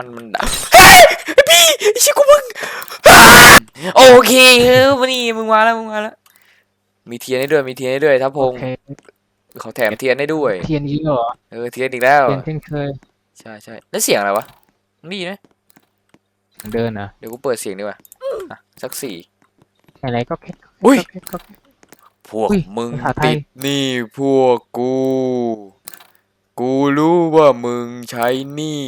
มันมันดังพี่ไอ้ชิกูมึงโอเคเฮ้ยวันนี้มึงมาแล้วมึงมาแล้วมีเทียนให้ด้วยมีเทียนให้ด้วยทัพพโองเคเขาแถมเทียนให้ด้วย เทียนยิงเหรอเออเทียนอีกแล้วเทียนเช่นเคยใช่ใช่แล้วเสียงอะไรวะนี่นะเดินเหรอเดี๋ยวกูเปิดเสียงดีกว่าอะสักสี่อะไรก็แค่อุ้ยก็แค่ก็แค่พวกอุ้ยมึงภาษาไทยติดหนี่พวกกู กูรู้ว่ามึงใช้หนี้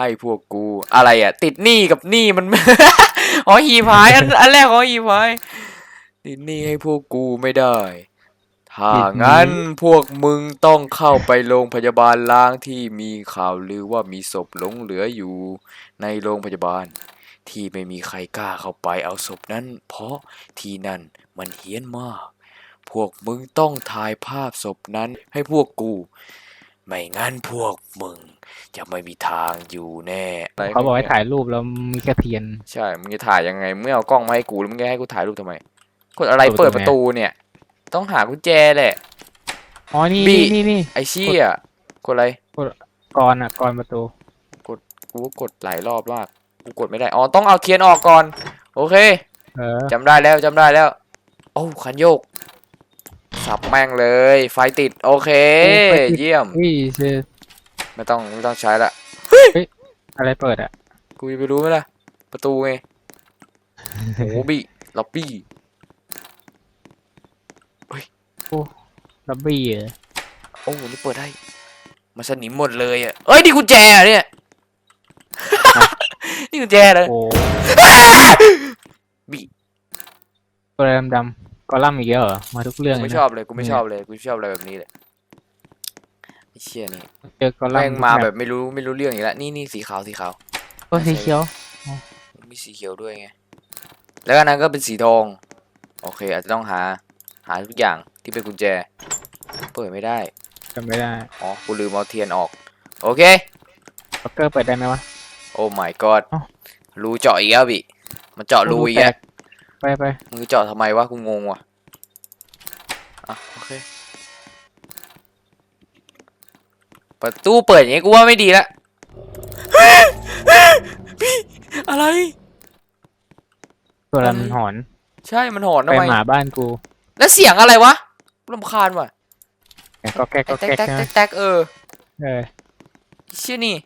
ให้พวกกูอะไรอะ ติดหนี้กับหนี้มัน อ๋อหีพายอันอันแรกของหีพายติดหนี้ให้พวกกูไม่ได้ ถ้างั้นพวกมึงต้องเข้าไปโรงพยาบาลล้างที่มีข่าวลือว่ามีศพหลงเหลืออยู่ในโรงพยาบาล ที่ไม่มีใครกล้าเข้าไปเอาศพนั้น เพราะที่นั่นมันเฮี้ยนมาก พวกมึงต้องถ่ายภาพศพนั้นให้พวกกู ไม่งั้นพวกมึง จะไม่มีทางอยู่แน่ะไรเขาบอกให้ถ่ายรูปแล้วมีแค่เทียน ใช่ มึงจะถ่ายยังไงมึงไม่เอากล้องมาให้กูแล้วมึงจะให้กูถ่ายรูปทำไมกดอะไรเปิเปิดดปประระตูตูเนี่ย ต้องหากุญแจแหละ อ๋อ นี่บีนี่นี่นี่ไอ้เชี่ยกดอะไรก่อนอะก่อนประตูกูก็กดหลายรอบมากกูกดไม่ได้ อ๋อ ต้องเอาเทียนออกก่อน โอเค เออจำได้แล้วจำได้แล้ว โอ้าคันโยก สับแม่งเลย ไฟติด โอเค เยี่ยมอุ้ยเจอไม่ต้องไม่ต้องใช้ละอะไรเปิดอะ กูจะไปรู้ไหมล่ะ ประตูไงโอ้บีล็อบบี้ล็อบบี้เหรอโอ้นี่เปิดได้ มาสนิมหมดเลยอะเอ้ยนี่กุญแจเหรอเนี่ยนี่กุญแจเลยโอ้บีตัวอะไรดำๆ กอลัมน์อีกแล้วเหรอมาทุกเรื่องกูเลยไม่นะชอบเลยกูไม่ชอบเลยกูชอบอะไรแบบนี้เลยไอ้เชี่ยนี่เจอกอลัมแม่งน์มาแบบไม่รู้ไม่รู้เรื่องอีกแล้วนี่นี่สีขาวสีขาวก็สีเขียวมีสีเขียวด้วยไงแล้วอันนั้นก็เป็นสีทองโอเค อาจจะต้องหาหาทุกอย่างที่เป็นกุญแจ เปิดไม่ได้จำไม่ได้อ๋อกูลืมเอาเทียนออก โอเคล็อกเกอร์เปิดได้ไหมวะ โอ้ my god เอ้ารูเจาะอีกแล้วบิมันเจาะรูอีกแล้วไปไปมึงเจาะทำไมวะกูงงว่ะ อะโอเคประตูเปิดอย่างงี้กูว่าไม่ดีละพี่อะไร ตัวอะไรอะไรมันหอนใช่มันหอนไปทำไมหมาบ้านกูแล้วเสียงอะไรวะรำคาญว่ะแต่ก็แก๊กก็แตกแก๊กแตกใช่ไหแตมกแตกเออเออชื่อนี่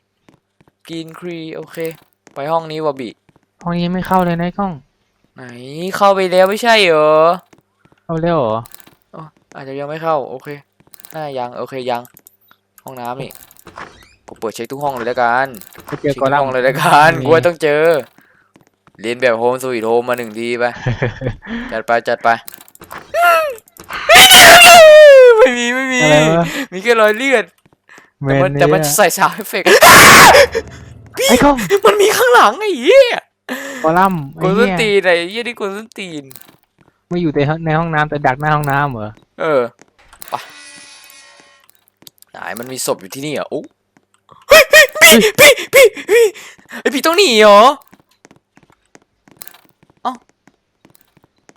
กินครีโอเค ไปห้องนี้วะบิห้องนี้ไม่เข้าเลยนะไอ้กล้อง ไหนเข้าไปแล้วไม่ใช่เหรอ เข้าเร็วเหรอ อ๋ออาจจะยังไม่เข้า โอเคน่ายัง โอเคยัง ห้องน้ำนี่กูเปิดเช็คทุกห้องเลยแล้วกันไปเจเช็อคกทุอกลัมห้องน์เลยแล้วกันมีกูว่าต้องเจอ เรียนแบบโฮมสวีทโฮมมาหนึ่งทีไป จัดไปจัดไป ไม่มีไม่มี อะไรวะมีแค่รอยเลือด เมแต่มันนแต่มันเนี่ยใส่สาวเอฟเฟกต์ ไอ้กล้องมันมีข้างหลังไอ้เหี้ยกอลัมน์กไอ้วนส้นเหี้ยตีนไอ้เหี้ยนี่กวนส้นตีน ไม่อยู่ในห้องในห้องน้ำแต่ดักหน้าห้องน้ำเหรอ เออไปไหนมันมีศพอยู่ที่นี่เหรอะโอ้เฮ้ยพี่พี่พี่พี่ไอพี่ต้องหนีเหรอ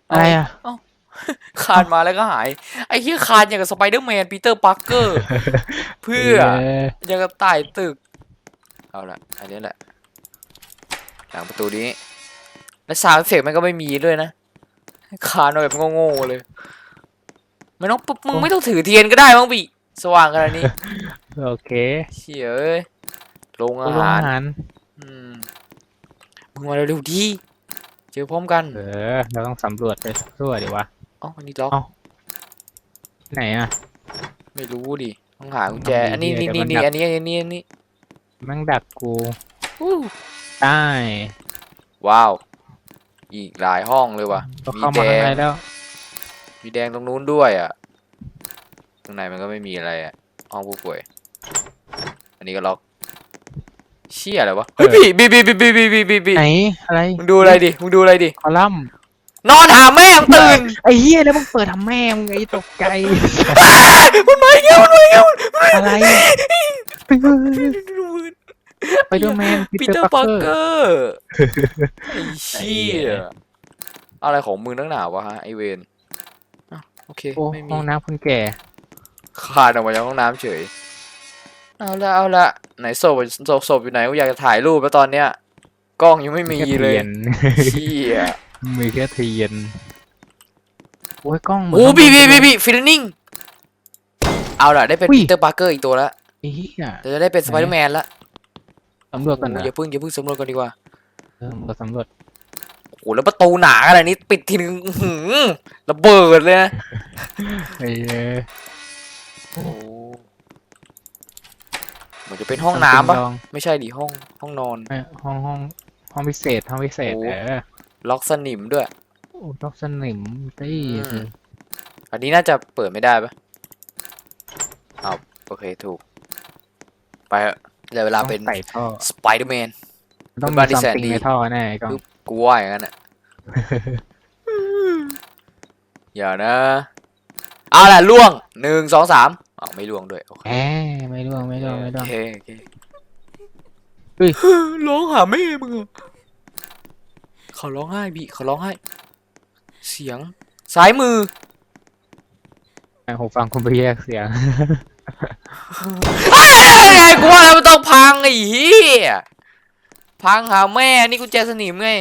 อะไรอะคานมาแล้วก็หาย ไอ้เหี้ยคานอย่างกับสไปเดอร์แมนปีเตอร์ปาร์เกอร์ เพื่อยังกับไต่ตึก เอาละอันนี้แหละ หลังประตูนี้ แล้วซาวด์เอฟเฟกต์มันก็ไม่มีด้วยนะ คานมาแบบโง่ๆเลย ไม่ต้องปุ๊บมึงไม่ต้องถือเทียนก็ได้มั้งบีสว่างขนาดนี้โอเคเชี่ยเอ้ยโรงอาโรงหารอาหารอืมมึงมาเร็วๆดีเจอพร้อมกัน เออ เราต้องสำรวจไปทั่วดีวะเอ๋ออันนี้ล็อกเอ้าไหนอะ ไม่รู้ดิต้องหากุญแจต้องมีอันนี้เดี๋นี่ยวนี่มันนี่ดักอันนี้อันนี้อันนี้แม่งดักกูอู้ได้ว้าว อีกหลายห้องเลยว่ะก็มีเข้าแดมาข้างในงแล้ว มีแดงตรงนู้นด้วยอะข้างในมันก็ไม่มีอะไรอะห้องผู้ป่วย อันนี้ก็ล็อกเชี่ยอะไรวะเฮ้ยบีบีบีบีบีบีบีบีบีไหนอะไรมึงดูอะไรดิมึงดูอะไรดิคอลัมน์นอนหาแม่งตื่นไอ้เหี้ยแล้วมึงเปิดทำแม่มึงไอ้ตกใจมันมาอีกแล้วมันมาอีกแล้วอะไรไปดูแมนปีเตอร์ปาร์เกอร์ไอ้เชี่ยอะไรของมึงนักหนาวะฮะไอเวนอะ โอเคโอ้ไม่มีห้องน้ำคนแก่คลานออกมาจากห้องน้ำเฉย เอาละเอาละไหนศพศพศพอยู่ไหนกูอยากจะถ่ายรูปแล้วตอนเนี้ยกล้องยังไม่มีแค่เลยทีนเชี่ยมีแค่เทียน โอ้ยกล้องเหมืนโอ้ต้องพี่พี่ดูพี่พี่ฟิลนิ่งเอาล่ะได้เป็นอุ้ย ปีเตอร์ปาร์เกอร์อีกตัวแล้วไอ้เหี้ยเดี๋ยวจะได้เป็นสไปเดอร์แมนละสำรวจกันโอ้นะอย่าเพิ่งอย่าเพิ่งสำรวจกันดีกว่าเออมาสำรวจโอ้โหแล้วประตูหนาขนาดนี้ปิดทีนึงอื้อหือระเบิดเลยนะไอ้เอ้ยโอ้เหมือนจะเป็นห้องน้ำปะลองไม่ใช่ดิห้องห้องนอน เอ้ยห้องห้องห้องพิเศษห้องพิเศษโอ้ เออล็อกสนิมด้วย โอ้ดอกสนิมตี้อืม อันนี้น่าจะเปิดไม่ได้ปะเอาโอเคถูก ไปเถอะได้เวลาเป็นต้องใส่ท่อ สไปเดอร์แมน ต้องบ้ามีนที่ซัมแสนติงดี ในท่อแน่ไอ้กล้องปึ๊บ กูว่าอย่างนั้นอะอย่านะ เอาล่ะล่วงหนึ่งสองสามอ้าวไม่ล่วงด้วย โอเคแหมไม่ร่วงไม่ร่วงไม่ร่วโองเคโอเคเฮ้ย ร้องหาแม่มึงอะเขาร้องไห้บีเขาร้องไห้ เสียงซ้ายมือ ไอ้หูฟังคุณไปแยกเสียงไงกูว่าแล้วมันต้องพังไอ้เหี้ยพังหาแม่ นี่กุญแจสนิมไง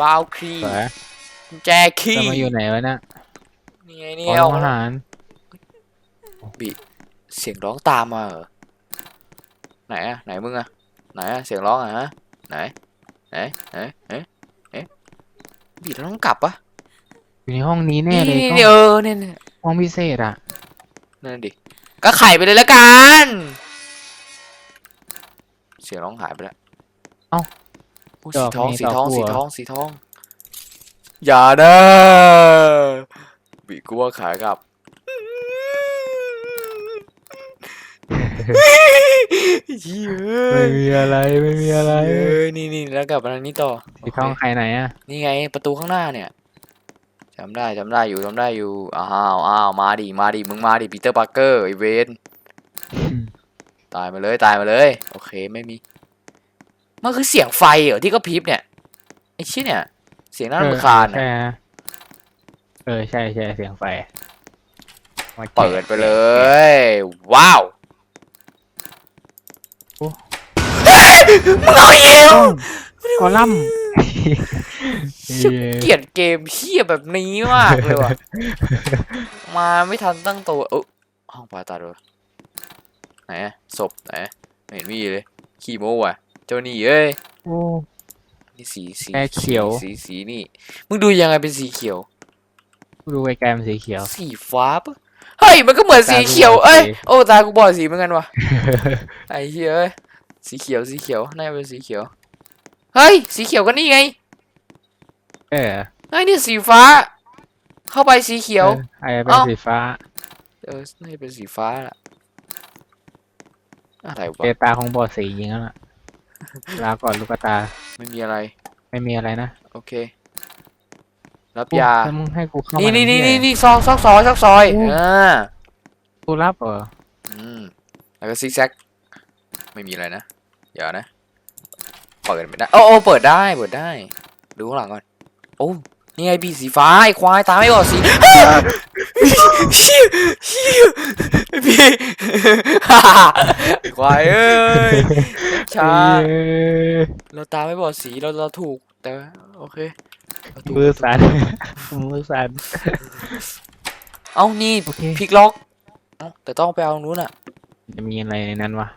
บาวคีสวยกุญแจคีจะมาอยู่ไหนวะเนี่ยนี่ไงขนี่อไงโรเอางอาหารเสียงร้องตามมาเหรอไหนอะไหนมึงอะไหนอะเสียงร้องอะฮะไหนไหนไหนไหนไหนบีเราต้องกลับปะอยู่ในห้องนี้แน่นี่เลยนี่กล้นี่องเออเนี่ยเนี่ยห้องพิเศษอะนั่นดิก็ไขไปเลยละกัน เสียงร้องหายไปแล้วเอ้าโอ้ยดสีอกทองนี่สีดอกทองบัวสีทองสีทอง อย่านะบีกูว่าขากลับเหี้ยไม่มีอะไรไม่มีอะไรเอ้ยนี่นี่แล้วกลับมาทางนี้ต่อสีทองโเคใครไหนอะนี่ไงประตูข้างหน้าเนี่ยจำได้จำได้อยู่จำได้อยู่อ้าวอ้าวมาดิมาดิมึงมาดิปีเตอร์ปาร์เกอร์ไอเวนตายมาเลยตายมาเลย โอเคไม่มี มันคือเสียงไฟเหรอที่ก็พริบเนี่ยไอ้ชี้ยเนี่ย เสียงน่ารำคาญเอออะใช่ฮะเออใช่ใช่เสียงไฟมาแกะเปิดไปเลย ว้าวโอ้เฮ้ยมึงเอาเหี้ยกอลัมน์ฉันเกลียดเกมเฮี้ยแบบนี้มากเลยว่ะมาไม่ทันตั้งตัวเออห้องผ่าตัดวะไหนอะศพไหนไม่เห็นมีเลยขี้โม้ว่ะ เจ้านี่เอ้ยโอ้ นี่สีสีแค่เขียว สีสีนี่ มึงดูยังไงเป็นสีเขียว ดูไกลๆมันสีเขียว สีฟ้าปะเฮ้ยมันก็เหมือนสีเขียวตากูบอดเอ้ยสีโอ้ตากูบอดสีเหมือนกันวะไอ้เหี้ยเอ้ยสีเขียวสีเขียวน่าจะเป็นสีเขียว เฮ้ยสีเขียวก็นี่ไงเออเฮ้ยนี่สีฟ้า เข้าไปสีเขียวออไอ้เป็นเอ้าสีฟ้า เออน่าจะเป็นสีฟ้าล่ะอะไรวะเตตาของบอดสีจริงแล้วล่ะ ลาก่อนลูกตา ไม่มีอะไร ไม่มีอะไรนะโอเค รับโอ้ยาแล้วมึงให้กูเข้านี่มานี่นี่ทำเหี้ยนี่นี่ซอกซอกซอยซอกซอยโอ้อ่ากูรับเหรออืมแล้วก็ซิกแซก ไม่มีอะไรนะอย่านะ เปิดไม่ได้โอ้โอ้เปิดได้ เปิดได้ ดูข้างหลังก่อน โอ้ นี่ไงบีสีฟ้าไอ้ควายตาไม่บอดสี เชี่ยเชี่ยไอ้พี่ไอ้ควายเอ้ยช้าเอ้ยเราตาไม่บอดสีเราเราถูกแต่ว่าโอเคเราถูกมือสั่นมือสั่นเอ้านี่โอเคพลิกล็อกเอ้าแต่ต้องไปเอาตรงนู้นอะ จะมีอะไรในนั้นวะ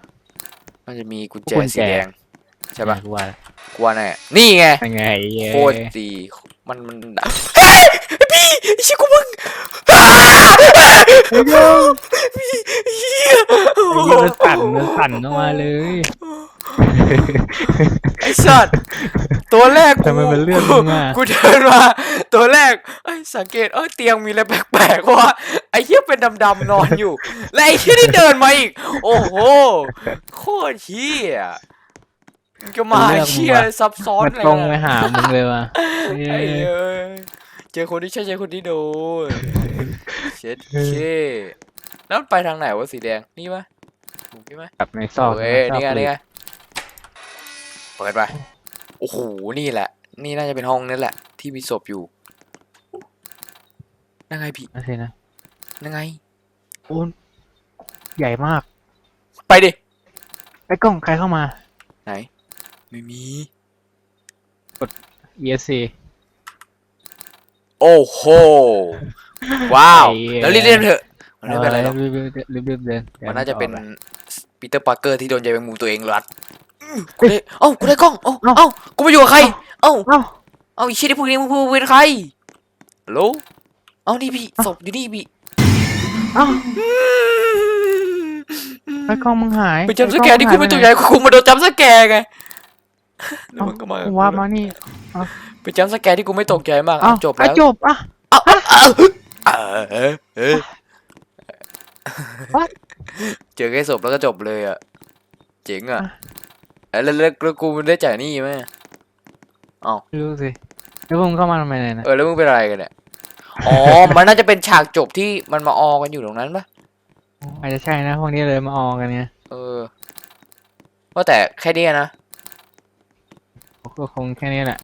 มันจะมีกุญแจกุญแจสีแดงใช่ปะกูว่ากลัวแน่นี่ไงยังไงเย้โคตรดีมันมันดับพี่ไอ้ชิคุมึงไอ้ เหี้ยเฮียไอ้เหี้ยมันสั่นมันสั่นออกมาเลยไอ้สัตว์ตัวแรกกูทำไมมันเลื่อนลงมา กูเดินมาตัวแรกไอ้ยสังเกตเอ้ยเตียงมีอะไรแปลกๆว่าไอ้เหี้ยเป็นดำๆนอนอยู่ และไอ้เหี้ยนี่เดินมาอีก โอ้โหโคตรเหี้ยมึงจะมาเหี้ยซับซ้อนมันอะไรตรงไปนะหามึงเลยว่ะเย้ไอ้เอ้ย เจอคนที่ใช่เจอคนที่โดนเช็ดเคแล้วมันไปทางไหนวะสีแดงนี่ปะถูกใช่ไหมกลับในซอกโอเคซอกนี่ไงหลืนี่บไงเปิดไปโอ้โหนี่แหละ นี่น่าจะเป็นห้องนั่นแหละ ที่มีศพอยู่นั่งไงพี่นั่นสินะนั่งไงโอ้ใหญ่มาก ไปดิไปไอ้กล้องใครเข้ามา ไหน ไม่มี ESC โอ้โห ว้าว ไอ้เหี้ย แล้วรีบเล่นเถอะ มันไม่เป็นไรหรอก รีบๆรีบๆรีบๆเดินดี๋ยวมันน่าจะเป็นออกไปปีเตอร์ปาร์เกอร์ที่โดนใยแมงมุมตัวเองรัดกูได้เอ้ากูได้กล้องเอ้าเอ้าเอ้ากูไปอยู่กับใคร เอ้า เอ้า เอ้าไอีชิที่พวกนี้มึงพูดเป็นใครฮัลโหลเอ้านี่พี่ศพอยู่นี่พี่เอ้าไอ้กล้องมึงหายไปจำสแกร์ที่กูไม่ตกใจกูคงมาโดนจำสแกร์ไงแล้วเอ้ามันก็มาว่ามานี่ ไปจำสแกร์ที่กูไม่ตกใจมากเอ้าอะจบอะแล้วจบอะเอ้าเอ้าเอ้าเอ้าเอ้าเอ้า What? เจอแค่ศพแล้วก็จบเลยอะ เจ๋งอะเอ้ยแล้วแล้วแล้วกูได้จ่ายหนี้ไหมไม่รู้สิแล้วมึงเข้ามาทำไมเนี่ยนะเออแล้วมึงเป็นอะไรกันเนี่ยอ๋อ มันน่าจะเป็นฉากจบที่มันมาออกันอยู่ตรงนั้นปะอาจจะใช่นะพวกนี้เลยมาออกันไงเออว่าแต่แค่เนี้ยนะก็คงแค่นี้แหละ